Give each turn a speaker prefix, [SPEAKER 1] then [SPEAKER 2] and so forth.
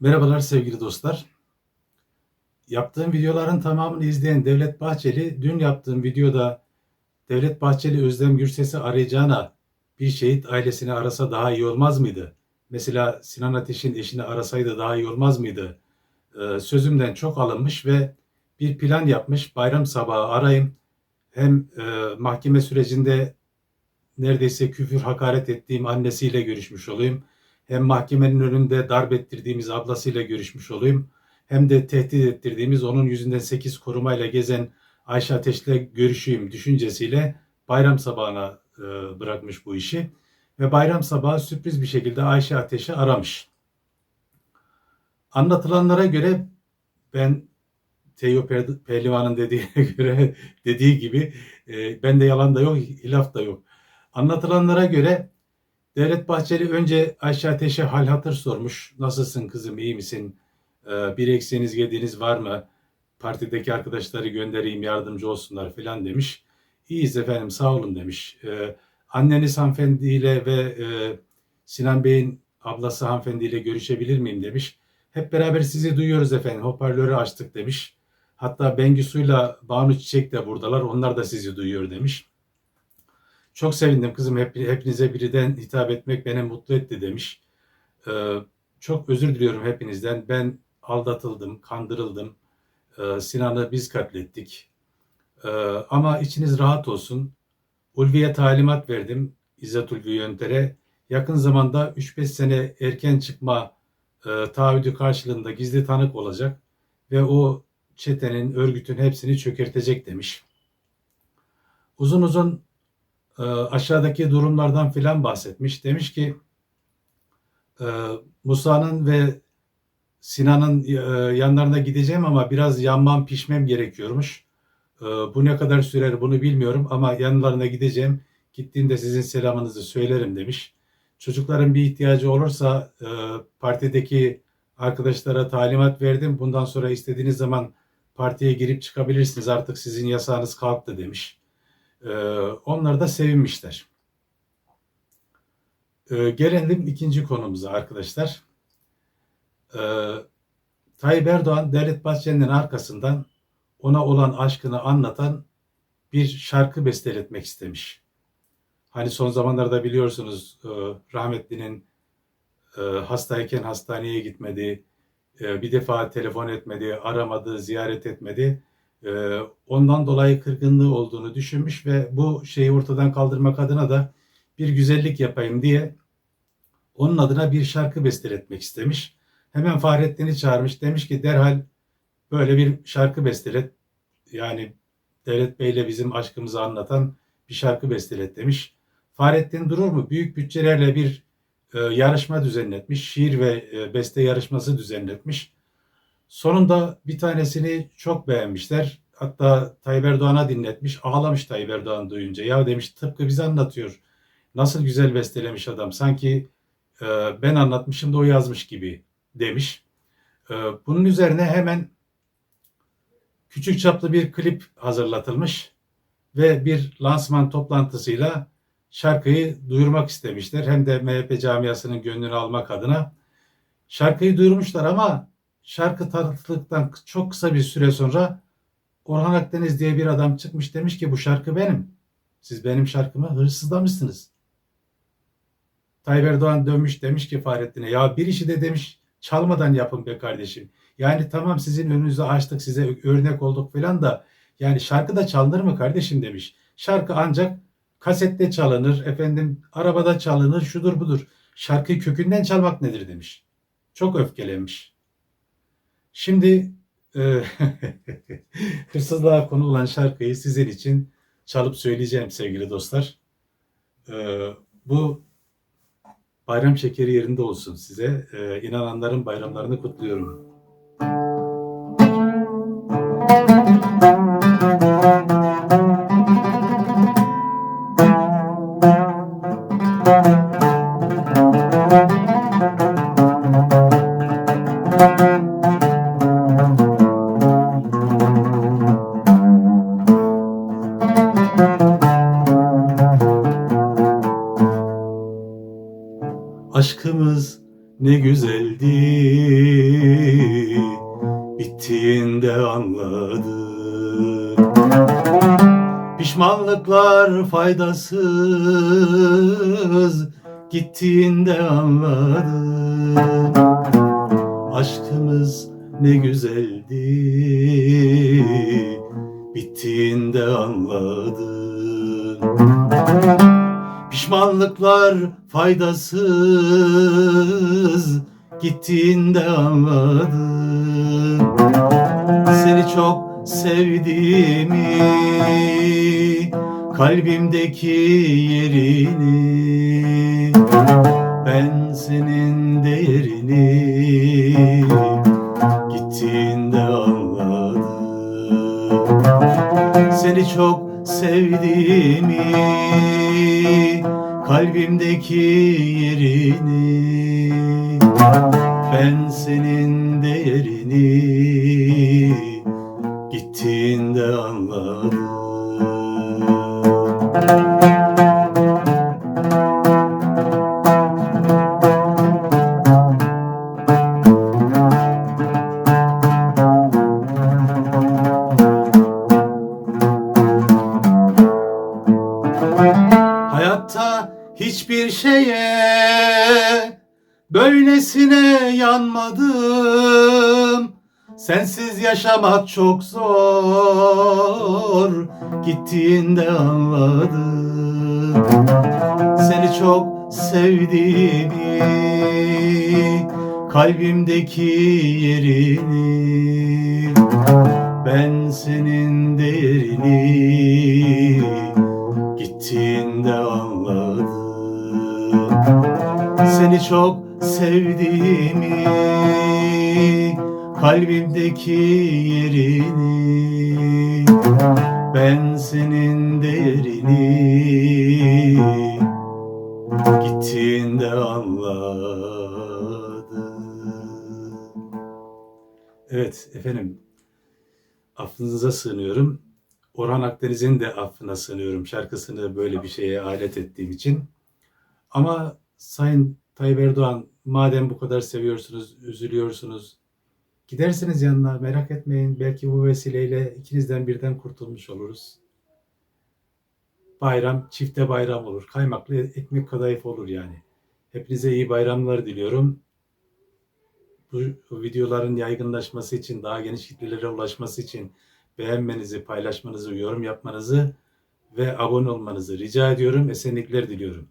[SPEAKER 1] Merhabalar sevgili dostlar. Yaptığım videoların tamamını izleyen Devlet Bahçeli, dün yaptığım videoda Devlet Bahçeli Özlem Gürses'i arayacağına bir şehit ailesini arasa daha iyi olmaz mıydı? Mesela Sinan Ateş'in eşini arasaydı daha iyi olmaz mıydı? Ee, sözümden çok alınmış ve bir plan yapmış. Bayram sabahı arayayım. Hem e, mahkeme sürecinde neredeyse küfür hakaret ettiğim annesiyle görüşmüş olayım hem mahkemenin önünde darp ettirdiğimiz ablasıyla görüşmüş olayım hem de tehdit ettirdiğimiz onun yüzünden 8 korumayla gezen Ayşe Ateş'le görüşeyim düşüncesiyle bayram sabahına e, bırakmış bu işi. Ve bayram sabahı sürpriz bir şekilde Ayşe Ateş'i aramış. Anlatılanlara göre ben Teo Pehlivan'ın dediğine göre dediği gibi e, bende yalan da yok, hilaf da yok. Anlatılanlara göre Devlet Bahçeli önce Ayşe Ateş'e hal hatır sormuş. Nasılsın kızım, iyi misin? Ee, bir eksiğiniz yediğiniz var mı? Partideki arkadaşları göndereyim yardımcı olsunlar falan demiş. İyiyiz efendim sağ olun demiş. Ee, anneniz hanımefendiyle ve e, Sinan Bey'in ablası hanımefendiyle görüşebilir miyim demiş. Hep beraber sizi duyuyoruz efendim hoparlörü açtık demiş. Hatta Bengisu'yla Banu Çiçek de buradalar onlar da sizi duyuyor demiş. Çok sevindim kızım hep, hepinize birden hitap etmek beni mutlu etti demiş. Ee, çok özür diliyorum hepinizden. Ben aldatıldım, kandırıldım. Ee, Sinan'ı biz katlettik. Ee, ama içiniz rahat olsun. Ulvi'ye talimat verdim. İzzet Ulvi Yönter'e. Yakın zamanda 3-5 sene erken çıkma e, taahhüdü karşılığında gizli tanık olacak. Ve o çetenin, örgütün hepsini çökertecek demiş. Uzun uzun aşağıdaki durumlardan filan bahsetmiş. Demiş ki e, Musa'nın ve Sinan'ın e, yanlarına gideceğim ama biraz yanmam pişmem gerekiyormuş. E, bu ne kadar sürer bunu bilmiyorum ama yanlarına gideceğim. Gittiğimde sizin selamınızı söylerim demiş. Çocukların bir ihtiyacı olursa e, partideki arkadaşlara talimat verdim. Bundan sonra istediğiniz zaman partiye girip çıkabilirsiniz. Artık sizin yasağınız kalktı demiş. Ee, onlar da sevinmişler. Ee, gelelim ikinci konumuza arkadaşlar. Ee, Tayyip Erdoğan Devlet Bahçeli'nin arkasından ona olan aşkını anlatan bir şarkı besteletmek istemiş. Hani son zamanlarda biliyorsunuz e, rahmetlinin e, hastayken hastaneye gitmedi, e, bir defa telefon etmedi, aramadı, ziyaret etmedi e, ondan dolayı kırgınlığı olduğunu düşünmüş ve bu şeyi ortadan kaldırmak adına da bir güzellik yapayım diye onun adına bir şarkı besteletmek istemiş. Hemen Fahrettin'i çağırmış. Demiş ki derhal böyle bir şarkı bestelet. Yani Devlet Bey'le bizim aşkımızı anlatan bir şarkı bestelet demiş. Fahrettin durur mu? Büyük bütçelerle bir e, yarışma düzenletmiş. Şiir ve e, beste yarışması düzenletmiş. Sonunda bir tanesini çok beğenmişler. Hatta Tayyip Erdoğan'a dinletmiş. Ağlamış Tayyip Erdoğan duyunca. Ya demiş tıpkı bize anlatıyor. Nasıl güzel bestelemiş adam. Sanki e, ben anlatmışım da o yazmış gibi demiş. E, bunun üzerine hemen küçük çaplı bir klip hazırlatılmış ve bir lansman toplantısıyla şarkıyı duyurmak istemişler. Hem de MHP camiasının gönlünü almak adına. Şarkıyı duyurmuşlar ama şarkı tanıttıktan çok kısa bir süre sonra Orhan Akdeniz diye bir adam çıkmış demiş ki bu şarkı benim. Siz benim şarkımı hırsızlamışsınız. Tayyip Erdoğan dönmüş demiş ki Fahrettin'e ya bir işi de demiş çalmadan yapın be kardeşim. Yani tamam sizin önünüzü açtık size örnek olduk falan da yani şarkı da çalınır mı kardeşim demiş. Şarkı ancak kasette çalınır, efendim arabada çalınır, şudur budur. Şarkıyı kökünden çalmak nedir demiş. Çok öfkelenmiş. Şimdi e, hırsızlığa konulan şarkıyı sizin için çalıp söyleyeceğim sevgili dostlar. E, bu bayram şekeri yerinde olsun size. E, inananların bayramlarını kutluyorum. Aşkımız ne güzeldi gittiğinde anladım. Pişmanlıklar faydasız gittiğinde anladım. Aşkımız ne güzeldi bittiğinde anladım. Pişmanlıklar faydasız gittiğinde anladım. Seni çok sevdiğimi kalbimdeki yerini ben kalbimdeki yerini ben senin değerini gittiğinde anladım. Böylesine yanmadım. Sensiz yaşamak çok zor. Gittiğinde anladım. Seni çok sevdiğimi, kalbimdeki yerini, ben senin değerini gittiğinde anladım. Seni çok sevdiğimi, kalbimdeki yerini, ben senin değerini gittiğinde anladım. Evet efendim, affınıza sığınıyorum. Orhan Akdeniz'in de affına sığınıyorum şarkısını böyle bir şeye alet ettiğim için. Ama Sayın Tayyip Erdoğan madem bu kadar seviyorsunuz, üzülüyorsunuz, gidersiniz yanına merak etmeyin. Belki bu vesileyle ikinizden birden kurtulmuş oluruz. Bayram çifte bayram olur. Kaymaklı ekmek kadayıf olur yani. Hepinize iyi bayramlar diliyorum. Bu videoların yaygınlaşması için, daha geniş kitlelere ulaşması için beğenmenizi, paylaşmanızı, yorum yapmanızı ve abone olmanızı rica ediyorum. Esenlikler diliyorum.